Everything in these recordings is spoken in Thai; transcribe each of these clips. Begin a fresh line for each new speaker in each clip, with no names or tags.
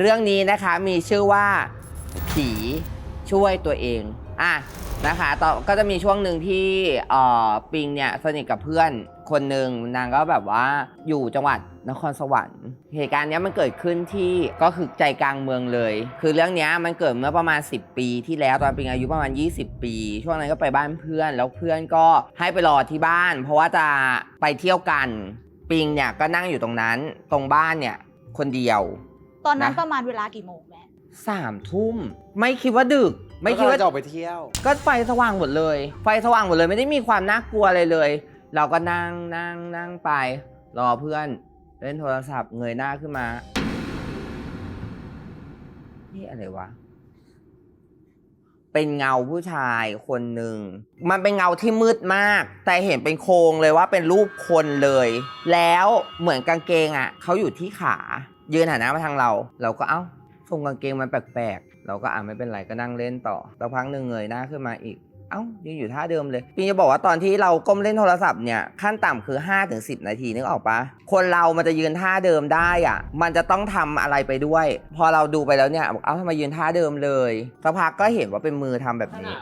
เรื่องนี้นะคะมีชื่อว่าผีช่วยตัวเองอะนะคะต่อก็จะมีช่วงหนึ่งที่เอ่อปิงเนี่ยสนิทกับเพื่อนคนหนึ่งนางก็แบบว่าอยู่จังหวัดนครสวรรค์เหตุการณ์นี้มันเกิดขึ้นที่ก็คือใจกลางเมืองเลย คือเรื่องนี้มันเกิดเมื่อประมาณ 10 ปีที่แล้วตอนปิงอายุประมาณ 20 ปี ช่วงนั้นก็ไปบ้านเพื่อน แล้วเพื่อนก็ให้ไปรอที่บ้าน เพราะว่าจะไปเที่ยวกันปิงเนี่ยก็นั่งอยู่ตรงนั้นตรงบ้านเนี่ยคนเดียว
ตอนนั้น
นะ
ประมาณเวลากี่โมงแม่
สามทุ่มไม่คิดว่าดึก ไม่คิดว่า
จะออกไปเที่ยว
ก็ไฟสว่างหมดเลย ไฟสว่างหมดเลยไม่ได้มีความน่ากลัวอะไรเลย เราก็นั่งนั่งนั่งไป รอเพื่อนเล่นโทรศัพท์เงยหน้าขึ้นมา นี่อะไรวะ เป็นเงาผู้ชายคนหนึ่ง มันเป็นเงาที่มืดมาก แต่เห็นเป็นโครงเลยว่าเป็นรูปคนเลย แล้วเหมือนกางเกงอะเขาอยู่ที่ขา ยืนหันหน้ามาทางเรา เราก็เอ้าทรงกางเกงมันแปลกๆ เราก็อ่าไม่เป็นไรก็นั่งเล่นต่อสักพักหนึ่งเงยหน้าขึ้นมาอีก เอ้ายังอยู่ท่าเดิมเลยพี่จะบอกว่าตอนที่เราก้มเล่นโทรศัพท์เนี่ยขั้นต่ำคือ 5-10 นาทีนึกออกปะคนเรามันจะยืนท่าเดิมได้อะมันจะต้องทำอะไรไปด้วย พอเราดูไปแล้วเนี่ยบอกเอ้าทำไมยืนท่าเดิมเลยสักพักก็เห็นว่าเป็นมือทำแบบนี้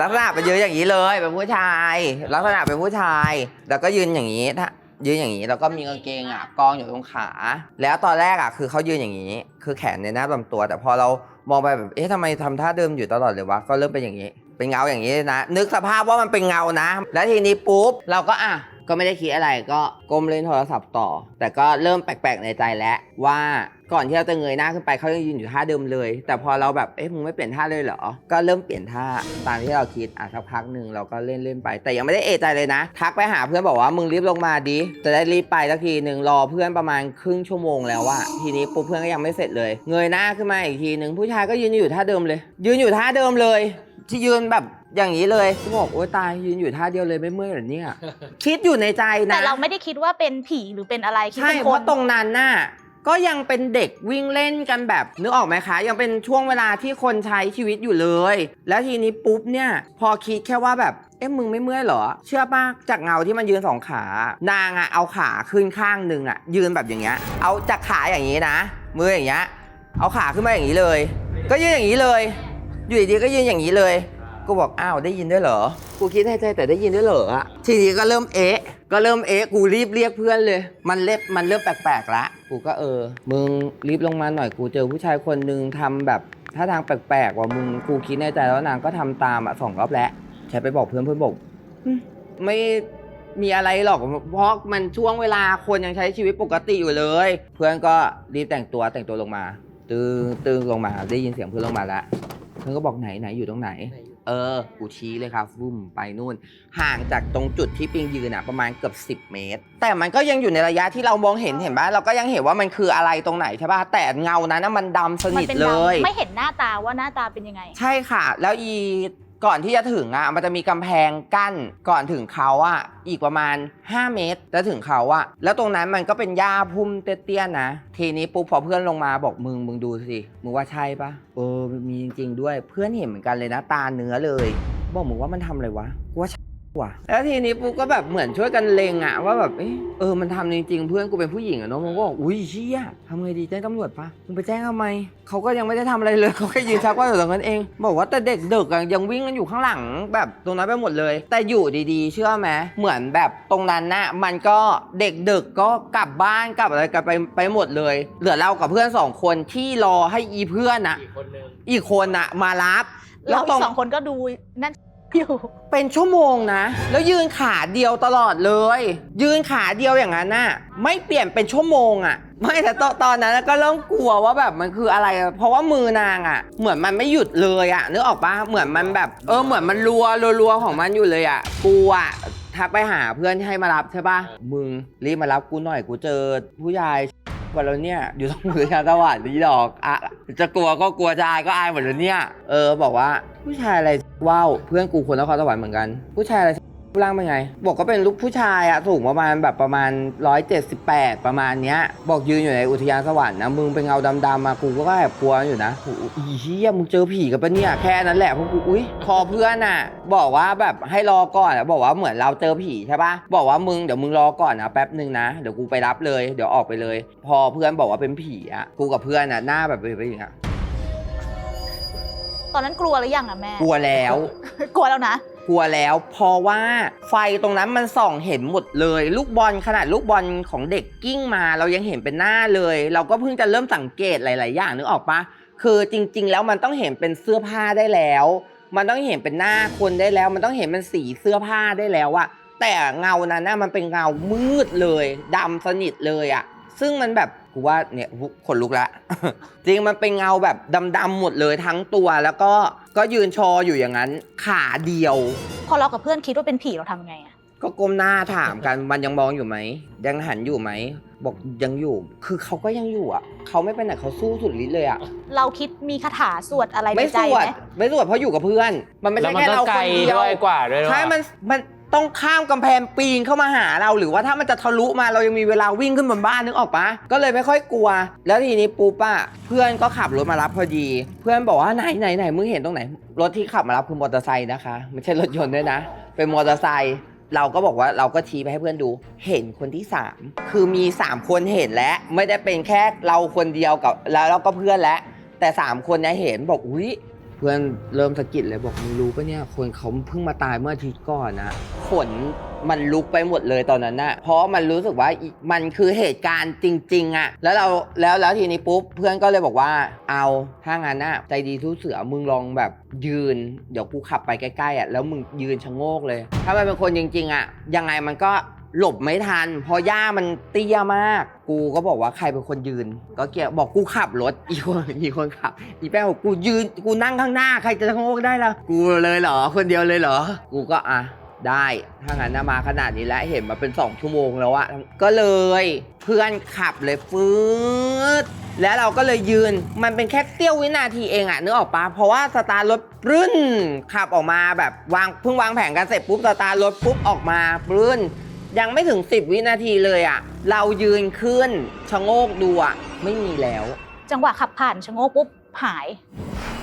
ลักษณะเป็นยืนอย่างนี้เลยเป็นผู้ชาย ลักษณะเป็นผู้ชาย แล้วก็ยืนอย่างนี้ถ้า ยืนอย่างนี้แล้วก็มีกางเกงอะกองอยู่ตรงขา แล้วตอนแรกอะคือเขายืนอย่างนี้ คือแขนในหน้าลำตัว แต่พอเรามองไปแบบเอ๊ะทำไมทำท่าเดิมอยู่ตลอดเลยวะก็เริ่มเป็นอย่างนี้ เป็นเงาอย่างนี้เลยนะ นึกสภาพว่ามันเป็นเงานะ แล้วทีนี้ปุ๊บเราก็อะ ก็ไม่ได้คิดอะไรก็ก้มเล่นโทรศัพท์ต่อ แต่ก็เริ่มแปลกๆในใจแล้วว่าก่อนที่เราจะเงยหน้าขึ้นไปเขายังยืนอยู่ท่าเดิมเลย แต่พอเราแบบเอ๊ะมึงไม่เปลี่ยนท่าเลยเหรอ ก็เริ่มเปลี่ยนท่าตามที่เราคิดอะสักพักหนึ่งเราก็เล่นเล่นไป แต่ยังไม่ได้เอะใจเลยนะ ทักไปหาเพื่อนบอกว่ามึงรีบลงมาดิจะได้รีบไปสักทีหนึ่งรอเพื่อนประมาณครึ่งชั่วโมงแล้วอะทีนี้ปุ๊บเพื่อนก็ยังไม่เสร็จเลย เงยหน้าขึ้นมาอีกทีหนึ่งผู้ชายก็ยืนอยู่ท่าเดิมเลย ยืนอยู่ท่าเดิมเลยที่ยืนแบบ อย่างนี้เลยก็บอกโอ๊ยตายยืนอยู่ท่าเดียวเลยไม่เมื่อยเหรอเนี่ย คิดอยู่ในใจนะ
แต่เราไม่ได้คิดว่าเป็นผีหรือเป็นอะไรคิด
ใช่
เป็น
เพ
คน
ราะตรงนั้นน่ะก็ยังเป็นเด็กวิ่งเล่นกันแบบนึกออกไหมคะ ยังเป็นช่วงเวลาที่คนใช้ชีวิตอยู่เลย แล้วทีนี้ปุ๊บเนี่ยพอคิดแค่ว่าแบบเอ๊ะมึงไม่เมื่อยเหรอ เชื่อป่ะจากเงาที่มันยืนสองขานางอะเอาขาขึ้นข้างหนึ่งอะยืนแบบอย่างเงี้ย เอาจากขาอย่างนี้นะมืออย่างเงี้ยเอาขาขึ้นมาอย่างนี้เลย ก็ยืนอย่างนี้เลย อยู่ดีๆก็ยืนอย่างนี้เลย กูบอกอ้าวได้ยินด้วยเหรอ กูคิดในใจแต่ได้ยินด้วยเหรออะทีนี้ก็เริ่มเอ๊ะ ก็เริ่มเอ๊ะกูรีบเรียกเพื่อนเลย มันเล็บมันเริ่มแปลกๆละ กูก็เออ มึงรีบลงมาหน่อยกูเจอผู้ชายคนหนึ่งทำแบบท่าทางแปลกๆว่ามึงกูคิดในใจแล้วนางก็ทำตามอะสองรอบแล้วใช้ไปบอกเพื่อนเพื่อนบอกอืมไม่มีอะไรหรอกเพราะมันช่วงเวลาคนยังใช้ชีวิตปกติอยู่เลย เพื่อนก็รีบแต่งตัวแต่งตัวลงมา ตึงตึงลงมาได้ยินเสียงเพื่อนลงมาแล้วเพื่อนก็บอกไหนไหนอยู่ตรงไหน เออ กูชี้เลยครับฟุ่มไปนู่น ห่างจากตรงจุดที่ปิงยืนอะประมาณเกือบ 10 เมตร แต่มันก็ยังอยู่ในระยะที่เรามองเห็นเห็นปะเราก็ยังเห็นว่ามันคืออะไรตรงไหนใช่ปะแต่เงานั้นน่ะมันดำส
มั
นิท
เป็น
เล
ดำ
ย
ไม่เห็นหน้าตาว่าหน้าตาเป็นยังไง
ใช่ค่ะ แล้วอี ก่อนที่จะถึงอะมันจะมีกำแพงกั้นก่อนถึงเขาอะอีกประมาณ 5 เมตรจะถึงเขาอะแล้วตรงนั้นมันก็เป็นหญ้าพุ่มเตี้ยๆนะ ทีนี้ปุ๊บพอเพื่อนลงมาบอกมึงมึงดูสิมึงว่าใช่ปะเออมีจริงๆด้วยเพื่อนเห็นเหมือนกันเลยนะตาเนื้อเลย บอกมึงว่ามันทำอะไรวะกูว่า ว่ะแล้วทีนี้ปุ๊บก็แบบเหมือนช่วยกันเลงอะว่าแบบเอยเออมันทำจริงๆเพื่อนกูเป็นผู้หญิงอะเนาะมึงก็บอกอุ้ยเชี่ยทำไงดีแจ้งตำรวจปะมึงไปแจ้งทำไมเขาก็ยังไม่ได้ทำอะไรเลยเขาแค่ยืนชักว่าอยู่ตรงนั้นเอง บอกว่าแต่เด็กเด็กอะยังวิ่งกันอยู่ข้างหลังแบบตรงนั้นไปหมดเลย แต่อยู่ดีๆ เชื่อไหมเหมือนแบบตรงนั้นน่ะมันก็เด็กเด็กก็กลับบ้านกลับอะไรกันไปไปหมดเลย เหลือเรากับเพื่อนสองคนที่รอให้อีเพื่อนอะ
อีกคนนึง
อีกคนอะมารับ
เรา
ต
อี
รง
กสองคนก็ดูนั่น อยู่
เป็นชั่วโมงนะ แล้วยืนขาเดียวตลอดเลย ยืนขาเดียวอย่างนั้นน่ะ ไม่เปลี่ยนเป็นชั่วโมงอะ ไม่แต่ตอนตอนนั้นก็เริ่มกลัวว่าแบบมันคืออะไร เพราะว่ามือนางอะ เหมือนมันไม่หยุดเลยอะนึกออกปะเหมือนมันแบบ เออเหมือนมันรัวรัวของมันอยู่เลยอะกูอะทักไปหาเพื่อนให้มารับใช่ปะมึงรีบมารับกูหน่อยกูเจอผู้ชาย ว่าแล้วเนี่ย อยู่ตรงมือชาตะวันดีดอกอะจะกลัวก็กลัวจะอายก็อายหมดแล้วเนี่ย เออบอกว่า ผู้ชายอะไรว้าวเพื่อนกูคนนครสวรรค์เหมือนกัน ผู้ชายอะไร รูปร่างเป็นไง บอกก็เป็นลูกผู้ชายอะสูงประมาณแบบประมาณ 178 ประมาณเนี้ย บอกยืนอยู่ในอุทยานสวรรค์นะมึงเป็นเงาดำๆมากูก็แอบกลัวอยู่นะโอ้โหอีเหี้ยมึงเจอผีกันปะเนี่ยแค่นั้นแหละพวกกูอุ้ยพอเพื่อนอะบอกว่าแบบให้รอก่อนอะบอกว่าเหมือนเราเจอผีใช่ปะบอกว่ามึงเดี๋ยวมึงรอก่อนนะแป๊บหนึ่งนะเดี๋ยวกูไปรับเลยเดี๋ยวออกไปเลย พอเพื่อนบอกว่าเป็นผีอะกูกับเพื่อนอะหน้าแบบไปอย่างเงี้ย
ตอนนั้นกลัวหรือยังอะแม่
กลัวแล้ว
กลัวแล้วนะ
กลัวแล้ว เพราะว่าไฟตรงนั้นมันส่องเห็นหมดเลย ลูกบอลขนาดลูกบอลของเด็กกิ้งมา เรายังเห็นเป็นหน้าเลย เราก็เพิ่งจะเริ่มสังเกตหลาย ๆ อย่างนึกออกปะคือจริง ๆ แล้วมันต้องเห็นเป็นเสื้อผ้าได้แล้ว มันต้องเห็นเป็นหน้าคนได้แล้ว มันต้องเห็นเป็นสีเสื้อผ้าได้แล้วอะแต่เงานั้นนะมันเป็นเงามืดเลยดำสนิทเลยอะ ซึ่งมันแบบกูว่าเนี่ยขนลุกละ จริงมันเป็นเงาแบบดำๆหมดเลยทั้งตัวแล้วก็ก็ยืนโชออยู่อย่างนั้น ขาเดียว
พอเรากับเพื่อนคิดว่าเป็นผีเราทำไงอะ
ก็ก้มหน้าถามกันมันยังมองอยู่ไหมยังหันอยู่ไหมบอกยังอยู่ คือเขาก็ยังอยู่อะเขาไม่ไปไหนเขาสู้สุดฤทธิ์เลยอะ
เราคิดมีคาถาสวดอะไรใน
ไม่
ใจ
สว
ไห
ด
ม
ไม่สวดเพราะอยู่กับเพื่อน มันไม่
แล้
ใช่
วมัน
แค่
ก็
เรา
ไก
ค
ล
นเดียว
ด้วยกว่าด้วย
ใช่
ว่ะ
มันมัน ต้องข้ามกำแพงปีนเข้ามาหาเรา หรือว่าถ้ามันจะทะลุมาเรายังมีเวลาวิ่งขึ้นบนบ้านนึกออกปะก็เลยไม่ค่อยกลัว แล้วทีนี้ปุ๊บอะเพื่อนก็ขับรถมารับพอดี เพื่อนบอกว่าไหนไหนไหนมึงเห็นตรงไหน รถที่ขับมารับคือมอเตอร์ไซค์นะคะไม่ใช่รถยนต์ด้วยนะ เป็นมอเตอร์ไซค์เราก็บอกว่าเราก็ชี้ไปให้เพื่อนดู เห็นคนที่ 3 คือมี 3 คนเห็นแล้วไม่ได้เป็นแค่เราคนเดียวกับแล้วเราก็เพื่อนแล้วแต่ 3 คนเนี้เห็นบอกอุ้ย เพื่อนเริ่มสะกิดเลยบอกมึงรู้ปะเนี่ยคนเขาเพิ่งมาตายเมื่ออาทิตย์ก่อนนะขนมันลุกไปหมดเลยตอนนั้นนะเพราะมันรู้สึกว่ามันคือเหตุการณ์จริง ๆอะแล้วเราแล้วแล้วทีนี้ปุ๊บเพื่อนก็เลยบอกว่า เอาถ้างั้นน่ะใจดีทุเสือมึงลองแบบยืน เดี๋ยวกูขับไปใกล้ๆอะแล้วมึงยืนชะโงกเลย ถ้ามันเป็นคนจริง ๆอะยังไงมันก็ หลบไม่ทันเพราะหญ้ามันเตี้ยมาก กูก็บอกว่าใครเป็นคนยืน ก็เกียวบอกกูขับรถอีกคนอีกคนขับ อีแป้งบอกกูยืนกูนั่งข้างหน้าใครจะชะโงกได้ล่ะกูเลยเหรอคนเดียวเลยเหรอ กูก็อะได้ถ้างั้นนะมาขนาดนี้แล้วเห็นมาเป็น 2 ชั่วโมงแล้วอะก็เลยเพื่อนขับเลยฟืดแล้วเราก็เลยยืนมันเป็นแค่เตี้ยววินาทีเองอะนึกออกปะเพราะว่าสตาร์รถปรึ้นขับออกมาแบบวางเพิ่งวางแผนกันเสร็จปุ๊บสตาร์รถปุ๊บออกมาปรึ้น ยังไม่ถึง 10 วินาทีเลยอะเรายืนขึ้นชะโงกดูอะไม่มีแล้ว
จังหวะขับผ่านชะโงกปุ๊บหาย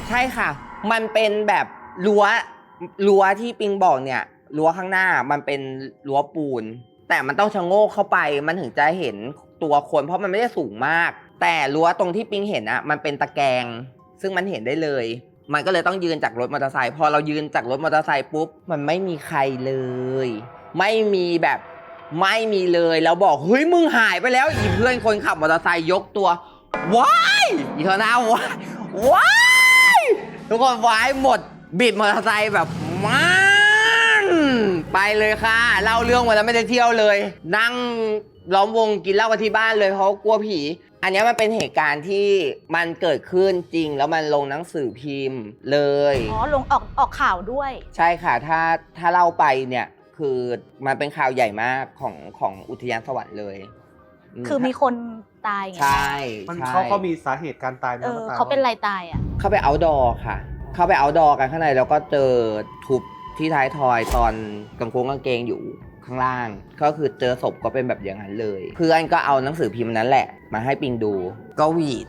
ใช่ค่ะ มันเป็นแบบรั้วรั้วที่ปิงบอกเนี่ยรั้วข้างหน้ามันเป็นรั้วปูน แต่มันต้องชะโงกเข้าไป มันถึงจะเห็นตัวคนเพราะมันไม่ได้สูงมาก แต่รั้วตรงที่ปิงเห็นอะมันเป็นตะแกรงซึ่งมันเห็นได้เลย มันก็เลยต้องยืนจากรถมอเตอร์ไซค์พอเรายืนจากรถมอเตอร์ไซค์ปุ๊บมันไม่มีใครเลย ไม่มีแบบ ไม่มีเลยแล้วบอกเฮ้ยมึงหายไปแล้วอีเพื่อนคนขับมอเตอร์ไซค์ยกตัวว้ายอีเธอหน้าว้ายว้ายทุกคนว้ายหมดบิดมอเตอร์ไซค์แบบมันไปเลยค่ะเล่าเรื่องวันนั้นไม่ได้เที่ยวเลย นั่งล้อมวงกินเหล้ากันที่บ้านเลยเพราะกลัวผี อันเนี้ยมันเป็นเหตุการณ์ที่มันเกิดขึ้นจริง แล้วมันลงหนังสือพิมพ์เลย
อ๋อ ลงออกออกข่าวด้วย
ใช่ค่ะ ถ้าถ้าเล่าไปเนี่ย คือมันเป็นข่าวใหญ่มากของของอุทยานสวรรค์เลย
คือมีคนตายไง
ใช่
มัน
ใช่
เขาเขามีสาเหตุการตายไหม
เอ
ว่
อ
ตย
เขาเป็นไรตายอะ
เข้าไปเอาดอค่ะ เข้าไปเอาดอกันข้างในแล้วก็เจอทุบที่ท้ายทอยตอนกางโกงกางเกงอยู่ข้างล่าง ก็คือเจอศพก็เป็นแบบอย่างนั้นเลย เพื่อนก็เอาหนังสือพิมพ์นั้นแหละ มาให้ปิงดู ก็หวีด